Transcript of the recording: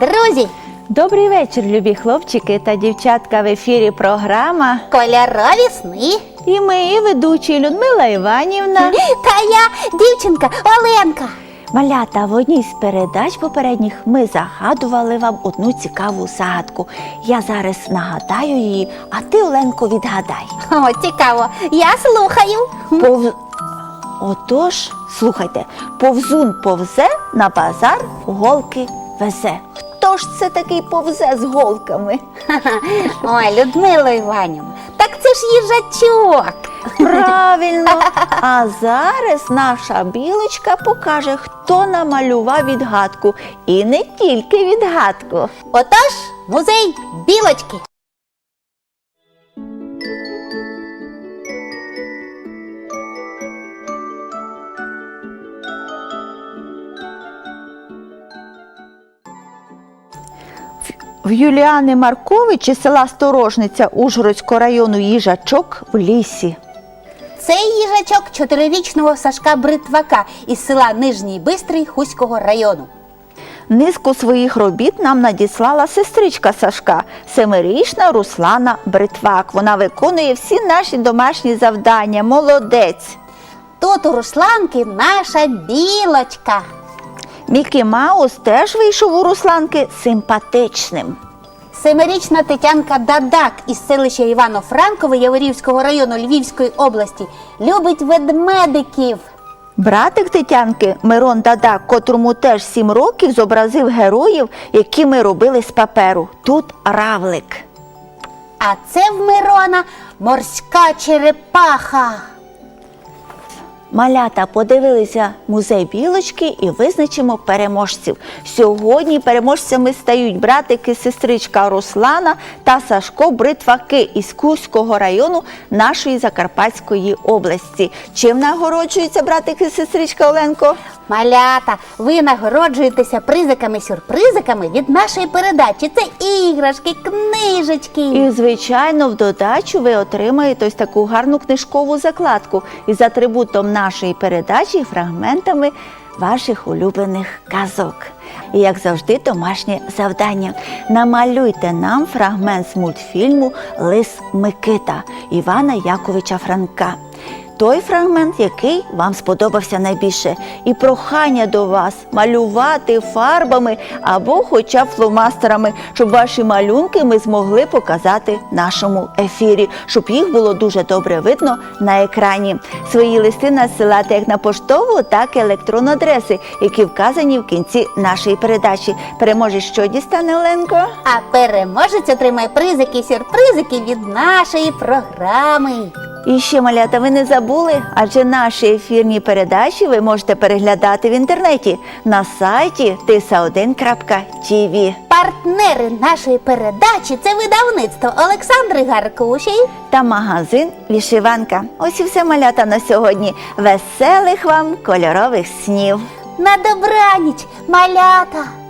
Друзі, Добрий вечір, любі хлопчики та дівчатка. В ефірі програма. кольорові сни. І ми, ведучі Людмила Іванівна. Та я дівчинка Оленка. Малята, в одній з передач попередніх ми загадували вам одну цікаву загадку. Я зараз нагадаю її, а ти, Оленко, відгадай. О, цікаво. Я слухаю. Пов... Отож, слухайте, повзун повзе на базар голки везе. Хто ж це такий повзе з голками? Ой, Людмила Іванівна, так це ж їжачок. Правильно. А зараз наша білочка покаже, хто намалював відгадку. І не тільки відгадку. Отож, музей білочки. В Юліани Марковичі села Сторожниця Ужгородського району їжачок в лісі. Цей їжачок чотирирічного Сашка Бритвака із села Нижній Бистрий Хуського району. Низку своїх робіт нам надіслала сестричка Сашка, семирічна Руслана Бритвак. Вона виконує всі наші домашні завдання. Молодець. Тут у Русланки наша білочка. Мікі Маус теж вийшов у Русланки симпатичним. Семирічна Тетянка Дадак із селища Івано-Франкове Яворівського району Львівської області любить ведмедиків. Братик Тетянки Мирон Дадак, котрому теж сім років зобразив героїв, які ми робили з паперу. Тут равлик. А це в Мирона морська черепаха. Малята подивилися музей білочки і визначимо переможців. Сьогодні переможцями стають братики, сестричка Руслана та Сашко Бритваки із Кузького району нашої Закарпатської області. Чим нагороджуються братики, сестричка Оленко? Малята, ви нагороджуєтеся призиками-сюрпризиками від нашої передачі. Це іграшки, книжечки. І, звичайно, в додачу ви отримаєте ось таку гарну книжкову закладку із атрибутом нашої передачі фрагментами ваших улюблених казок. І як завжди, домашнє завдання. Намалюйте нам фрагмент з мультфільму Лис Микита Івана Яковича Франка. Той фрагмент, який вам сподобався найбільше, і прохання до вас малювати фарбами або хоча б фломастерами, щоб ваші малюнки ми змогли показати нашому ефірі, щоб їх було дуже добре видно на екрані. Свої листи надсилати як на поштову, так і електронну адреси, які вказані в кінці нашої передачі. Переможе, що дістане Оленко? А переможець отримає призики, сюрпризики від нашої програми. І ще малята, ви не забули, адже наші ефірні передачі ви можете переглядати в інтернеті на сайті tisa1.tv. Партнери нашої передачі це видавництво Олександри Гаркуші. та магазин Вішиванка. Ось і все малята на сьогодні. Веселих вам кольорових снів! На добраніч, малята!